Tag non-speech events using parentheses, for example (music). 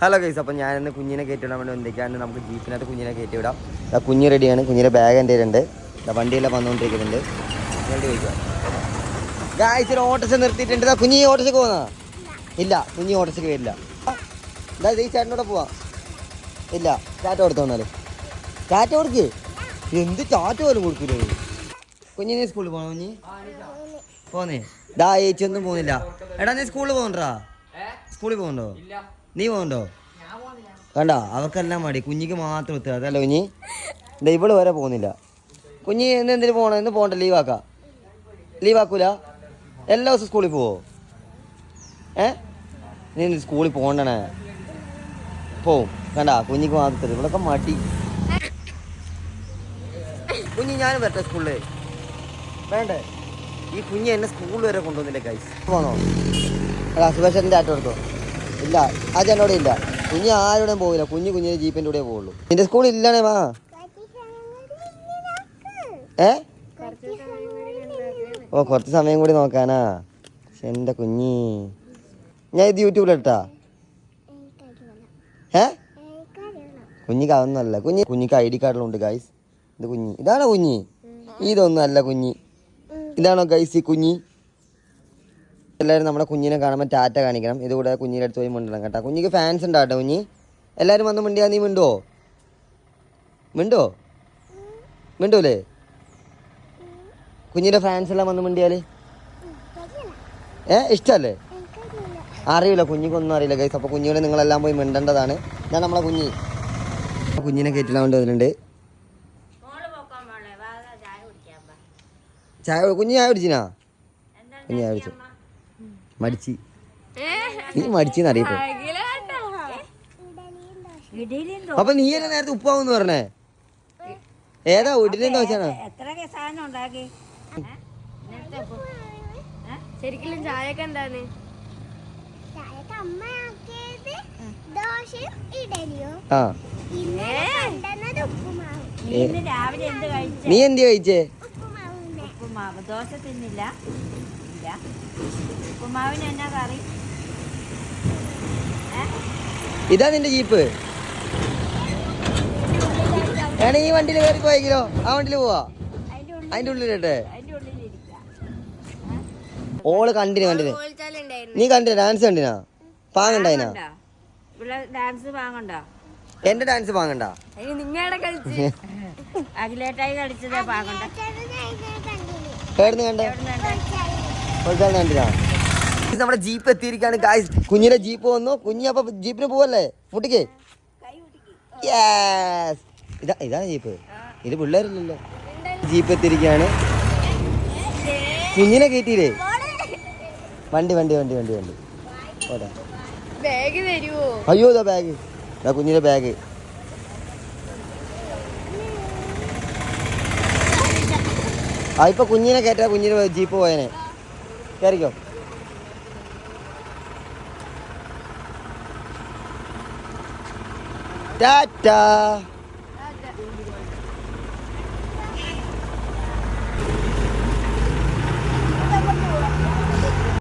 Hello guys അപ്പോൾ ഞാനിന്ന് കുഞ്ഞിനെ കയറ്റിവിടാൻ വേണ്ടി എന്തൊക്കെയാണ് നമുക്ക് ജീപ്പിനകത്ത് കുഞ്ഞിനെ കയറ്റി വിടാം ദാ കുഞ്ഞ് റെഡിയാണ് കുഞ്ഞിന്റെ ബാഗ് എന്റെ ഉണ്ട് വണ്ടിയെല്ലാം വന്നുകൊണ്ടിരിക്കുന്നുണ്ട്. വണ്ടി കഴിക്കാം ഗായ്സ് ഒരു ഓട്ടോസ് നിർത്തിയിട്ടുണ്ട്. കുഞ്ഞി ഓട്ടോസൊക്കെ പോകുന്ന ഇല്ല കുഞ്ഞി ഓട്ടോസൊക്കെ വരില്ല. ഇതാ ഈ ചേട്ടനോടെ പോവാം. ഇല്ല ചാറ്റ കൊടുത്തു വന്നാൽ ചാറ്റ കൊടുക്ക്. എന്ത് ചാറ്റ പോലും കൊടുക്കില്ലേ കുഞ്ഞിനെ സ്കൂളിൽ പോകണം കുഞ്ഞി? പോന്നേ. ദാ ചേച്ചി ഒന്നും പോകുന്നില്ല. എടാ നീ സ്കൂളിൽ പോകണ്ടാ? സ്കൂളിൽ പോകണ്ടോ? നീ പോകണ്ടോ? വേണ്ട അവർക്കെല്ലാം മടി. കുഞ്ഞിക്ക് മാത്രം എത്തുക അതല്ല കുഞ്ഞി? എന്താ ഇവൾ വരെ പോകുന്നില്ല. കുഞ്ഞി ഇന്ന് എന്തിനു പോകണം ഇന്ന് പോകണ്ട ലീവാക്കാം ലീവാക്കൂല എല്ലാ ദിവസവും സ്കൂളിൽ പോവോ? ഏ? നീ സ്കൂളിൽ പോകണ്ടണേ? പോവും വേണ്ട കുഞ്ഞിക്ക് മാത്രം ഇവിടൊക്കെ മടി. കുഞ്ഞി ഞാനും വരട്ടെ സ്കൂളിൽ വേണ്ടേ? ഈ കുഞ്ഞ് എന്നെ സ്കൂളിൽ വരെ കൊണ്ടുവന്നില്ല കൈസ് പോണോ? അല്ല സുഭാഷ് എന്റെ ആറ്റം എടുത്തോ ഇല്ല ആ ചേട്ടൻ ഇല്ല. കുഞ്ഞ് ആരോടെയും പോവില്ല. കുഞ്ഞു കുഞ്ഞിന് ജീപ്പിന്റെ കൂടെ പോവുള്ളൂ. നിന്റെ സ്കൂൾ ഇല്ലാണേ മാ ഏ? ഓ കുറച്ച് സമയം കൂടി നോക്കാനാ. എന്റെ എന്റെ കുഞ്ഞി? ഞാൻ ഇത് യൂട്യൂബിലിട്ടാ ഏ? കുഞ്ഞിക്ക് അതൊന്നുമല്ല കുഞ്ഞി കുഞ്ഞിക്ക് ഐ ഡി കാർഡിലുണ്ട് ഗൈസ് ഇത് കുഞ്ഞി. ഇതാണോ കുഞ്ഞി? ഇതൊന്നും അല്ല കുഞ്ഞി. ഇതാണോ ഗൈസ് ഈ കുഞ്ഞി? എല്ലാവരും നമ്മുടെ കുഞ്ഞിനെ കാണുമ്പോൾ ടാറ്റ കാണിക്കണം. ഇതുകൂടെ കുഞ്ഞിന്റെ അടുത്ത് പോയി മിണ്ടണം കേട്ടോ. കുഞ്ഞിക്ക് ഫാൻസ് ഉണ്ടാ കേട്ടോ കുഞ്ഞി? എല്ലാവരും വന്ന് മിണ്ടിയാൽ നീ മിണ്ടുവോ മിണ്ടോ? മിണ്ടൂലേ? കുഞ്ഞിന്റെ ഫാൻസ് എല്ലാം വന്ന് മിണ്ടിയാൽ ഏ ഇഷ്ടമല്ലേ അറിയില്ല കുഞ്ഞിക്കൊന്നും അറിയില്ല ഗൈസ് അപ്പോൾ കുഞ്ഞിനെ നിങ്ങളെല്ലാം പോയി മിണ്ടേണ്ടതാണ്. ഞാൻ നമ്മളെ കുഞ്ഞി. കുഞ്ഞിനെ കയറ്റിടാൻ വേണ്ടി വന്നിട്ടുണ്ട്. ചായ കുഞ്ഞ് ചായ കുടിച്ചിനാ? കുഞ്ഞി ചായ കുടിച്ചു. മടിച്ച് നീ മടിച്ചെന്ന് അറിയപ്പോ അപ്പൊ നീ എന്നെ നേരത്തെ ഉപ്പാവെന്ന് പറഞ്ഞേ? ഏതാ ശരിക്കും എന്താണ്? കൊണ്ടുവന്നത് ഉപ്പുമാവ്. നീ എന്ത് കഴിച്ച? നീ എന്തി കഴിച്ചേ? ഉപ്പുമാവിനെ ഉപ്പുമാവ്. ദോശ തിന്നില്ല. ഇല്ല. ഉപ്പുമാവിന് എന്നാ കറി? ഇതാ നിന്റെ ജീപ്പ്. ഏണ ഈ വണ്ടിയിൽ കയറി പോയെങ്കിലോ? ആ വണ്ടിയിൽ പോവാ. അതിന്റെ ഉള്ളിൽ അതിന്റെ ഉള്ളിലിട്ടെ ഓൾ കണ്ടിന് കണ്ടിന് നീ കണ്ടി ഡാൻസ് കണ്ടിനാ? പാങ്ങണ്ടായിനാ ഡാൻസ് പാങ്ങണ്ടോ? എന്റെ ഡാൻസ് പാങ്ങണ്ട? നിങ്ങളുടെ കളിച്ച്. (laughs) അഖിലേട്ടായി കളിച്ചതേ പാങ്ങണ്ട? കേടുന്ന് കണ്ടേ? കണ്ടിനാ ഇത് നമ്മുടെ ജീപ്പ് എത്തിയിരിക്കാണ് ഗായ്സ് കുഞ്ഞിന്റെ ജീപ്പ് വന്നു. കുഞ്ഞി അപ്പൊ ജീപ്പിന് പോവല്ലേ? മുട്ടിക്ക്. യെസ് ഇതാ ഇതാണ് ജീപ്പ്. ഇത് പിള്ളേരില്ലല്ലോ. ജീപ്പ് എത്തിയിരിക്കാണ് കുഞ്ഞിനെ കയറ്റിയില്ലേ? വണ്ടി വണ്ടി വണ്ടി വണ്ടി വണ്ടി. ഓടാ ബാഗ് തരുവോ? അയ്യോ ഇതാ ബാഗ്. ഇതാ കുഞ്ഞിന്റെ ബാഗ്. ആ ഇപ്പൊ കുഞ്ഞിനെ കയറ്റാ കുഞ്ഞിന് ജീപ്പ് പോയനെ. കയറിക്കോ ടാറ്റാ.